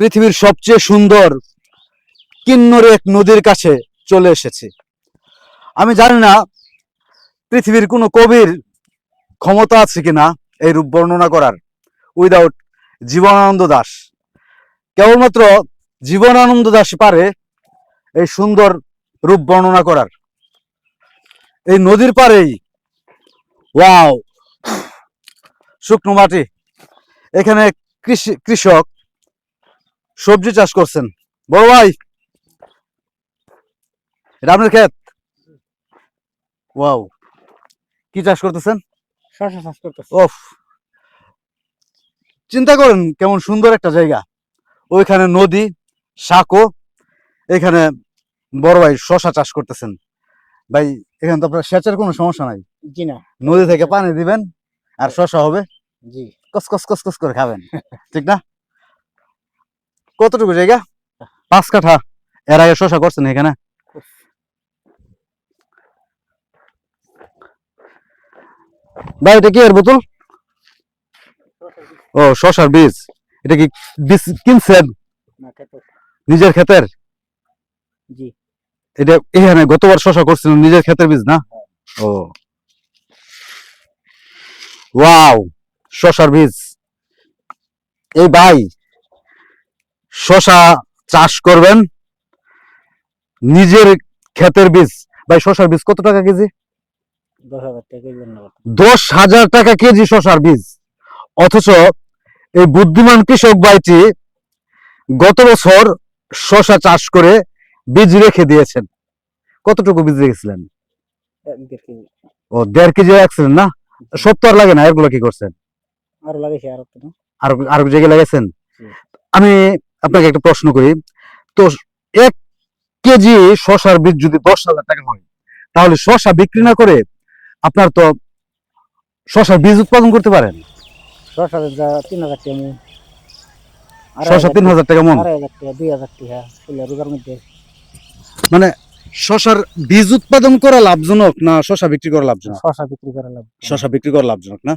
পৃথিবীর সবচেয়ে সুন্দর কিন্নর এক নদীর কাছে চলে এসেছি। আমি জানি না পৃথিবীর কোনো কবির ক্ষমতা আছে কিনা এই রূপ বর্ণনা করার। উইদাউট জীবনানন্দ দাস। কেবলমাত্র জীবনানন্দ দাস পারে এই সুন্দর রূপ বর্ণনা করার। এই নদীর পারেই ওয়াও, শুকনো মাটি। এখানে কৃষি কৃষক সবজি চাষ করছেন। বড় ভাই এটা আপনার ক্ষেত? ওয়াও কি চাষ করতেছেন? শশা চাষ করতেছে। ওফ চিন্তা করেন কেমন সুন্দর একটা জায়গা। ওইখানে নদী সাঁকো এখানে বড় ভাই শশা চাষ করতেছেন। ভাই এখানে তো আপনার সেচের কোনো সমস্যা নাই। জি না। নদী থেকে পানি দিবেন আর শশা হবে। জি। কস কস কস কস করে খাবেন। ঠিক না? কতটুকু জায়গা? পাঁচ কাঠা। এর আগে শশা করছেন এখানে। ভাই এটা কি এর বোতল? ও শশার বীজ। এটা কি বীজ কিনছেন? নিজের ক্ষেতের? জি। এটা এখানে গতবার শশা করছিলেন নিজের ক্ষেতের বীজ না? ও। ওয়াও শশার বীজ। এই ভাই শশা চাষ করবেন। নিজের ক্ষেতের বীজ। ভাই শশার বীজ কত টাকা কেজি? দশ হাজার টাকা কেজি শশার বীজ। অথচ এই বুদ্ধিমান কৃষক ভাইটি গত বছর শশা চাষ করে বীজ রেখে দিয়েছেন। কতটুকু বীজ রেখেছিলেন? দেড় কেজি। ও দেড় কেজি রাখছিলেন না? সত্তর লাগে না? এগুলো কি করছেন? আরও লাগাইছে আর একটু আর আর জায়গায় লাগাইছেন? আমি আপনাকে একটা প্রশ্ন করি। তো এক কেজি শশার বীজ যদি দশ হাজার টাকা হয় তাহলে শশা বিক্রি না করে আপনার তো শশার বীজ উৎপাদন করতে পারেন? শশা তিন হাজার টাকা মন। শশা তিন হাজার টাকা মন? আড়াই হাজার টাকা দুই হাজার টাকা ফুলে মধ্যে। মানে শশার বীজ উৎপাদন করা লাভজনক না শশা বিক্রি করা লাভজনক? শশা বিক্রি করে লাভ শশা বিক্রি করা লাভজনক না?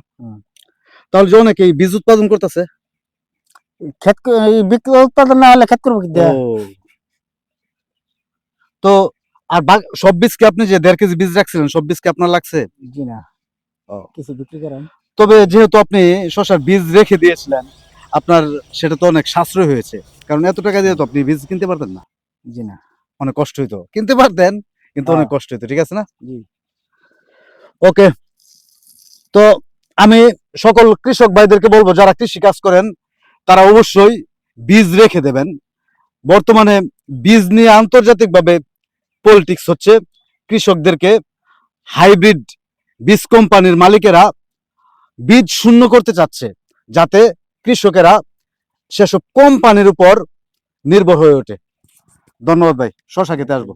তাহলে যে অনেকে বীজ উৎপাদন করতেছে ক্ষেত বিক্রি উৎপাদন না হলে ক্ষেত করব কি তো আর বাক- সব বীজ কি আপনি যে দেড় কেজি বীজ রাখছিলেন সব বীজ কি আপনার লাগছে? জি না। কিছু বিক্রি করেন। তবে যেহেতু আপনি শশার বীজ রেখে দিয়েছিলেন আপনার সেটা তো অনেক সাশ্রয় হয়েছে। কারণ এত টাকা দিয়ে তো আপনি বীজ কিনতে পারতেন না। জি না। অনেক কষ্ট হইতো। কিনতে পারতেন কিন্তু অনেক হ্যাঁ। কষ্ট হইতো ঠিক আছে না? জি। ওকে। তো আমি সকল কৃষক ভাইদেরকে বলব যারা কৃষি কাজ করেন তারা অবশ্যই বীজ রেখে দেবেন। বর্তমানে বীজ নিয়ে আন্তর্জাতিকভাবে পলিটিক্স হচ্ছে কৃষকদেরকে হাইব্রিড বীজ কোম্পানির মালিকেরা বীজ শূন্য করতে চাচ্ছে যাতে কৃষকেরা সেসব কোম্পানির উপর নির্ভর হয়ে ওঠে। ধন্যবাদ ভাই, শশা খেতে আসব।